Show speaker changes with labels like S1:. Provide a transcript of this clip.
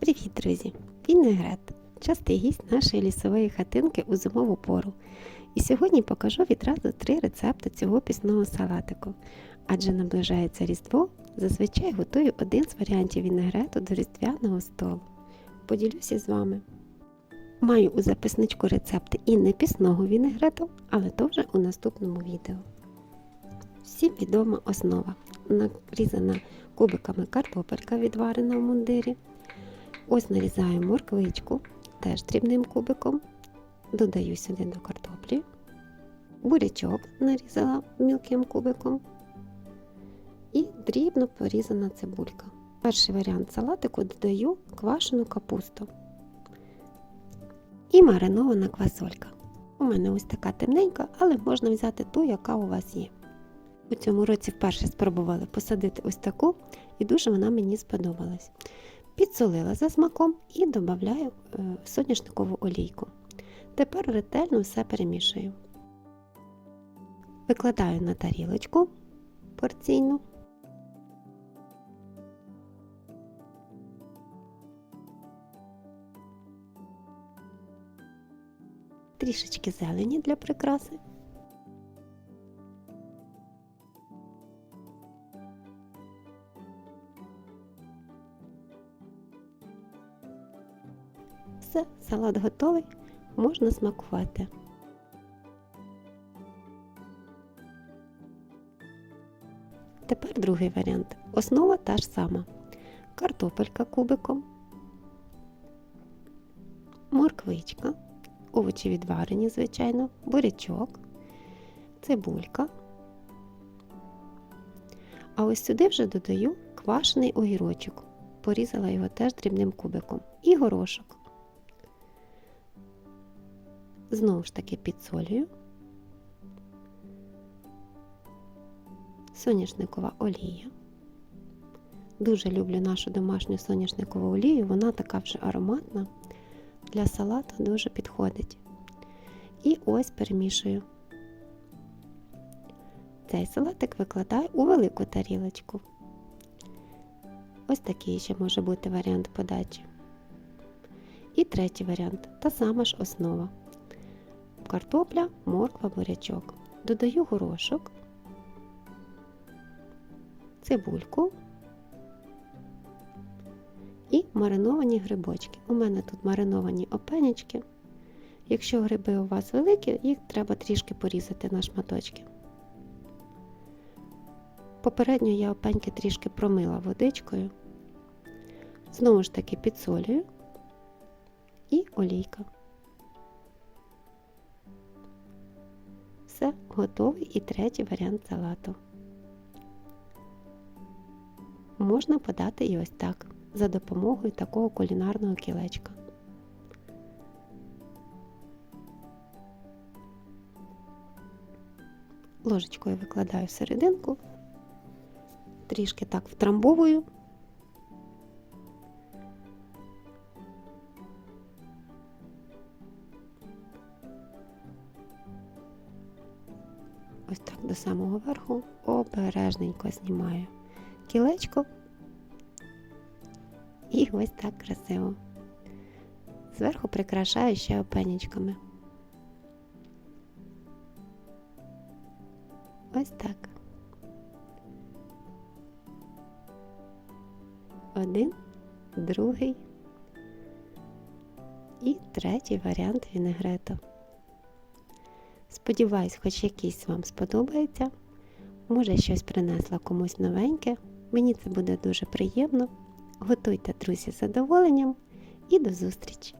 S1: Привіт, друзі! Вінегрет частий гість нашої лісової хатинки у зимову пору. І сьогодні покажу відразу три рецепти цього пісного салатику. Адже наближається Різдво, зазвичай готую один з варіантів вінегрету до різдвяного столу. Поділюся з вами. Маю у записничку рецепти і не пісного вінегрету, але то вже у наступному відео. Всім відома основа. Нарізана кубиками картопелька відварена в мундирі. Ось нарізаю морквичку теж дрібним кубиком. Додаю сюди до картоплі. Бурячок нарізала мілким кубиком. І дрібно порізана цибулька. Перший варіант салатику додаю квашену капусту і маринована квасолька. У мене ось така темненька, але можна взяти ту, яка у вас є. У цьому році вперше спробували посадити ось таку, і дуже вона мені сподобалась. Підсолила за смаком і додаю е, соняшникову олійку. Тепер ретельно все перемішую. Викладаю на тарілочку порційну. Трішечки зелені для прикраси. Все, салат готовий, можна смакувати. Тепер другий варіант. Основа та ж сама. Картопелька кубиком, морквичка, овочі відварені, звичайно, бурячок, цибулька. А ось сюди вже додаю квашений огірочок. Порізала його теж дрібним кубиком. І горошок. Знову ж таки підсолюю. Соняшникова олія. Дуже люблю нашу домашню соняшникову олію, вона така вже ароматна. Для салату дуже підходить. І ось перемішую. Цей салатик викладаю у велику тарілочку. Ось такий ще може бути варіант подачі. І третій варіант та сама ж основа. Картопля, морква, бурячок. Додаю горошок, цибульку і мариновані грибочки. У мене тут мариновані опенячки. Якщо гриби у вас великі, їх треба трішки порізати на шматочки. Попередньо я опеньки трішки промила водичкою. Знову ж таки підсолюю і олійка. Все, готовий і третій варіант салату. Можна подати і ось так, за допомогою такого кулінарного кілечка. Ложечкою викладаю серединку, трішки так втрамбовую. Ось так до самого верху обережненько знімаю кілечко. І ось так красиво. Зверху прикрашаю ще опенічками. Ось так. Один, другий і третій варіант вінегрету. Сподіваюсь, хоч якийсь вам сподобається. Може, щось принесла комусь новеньке. Мені це буде дуже приємно. Готуйте, друзі, з задоволенням і до зустрічі!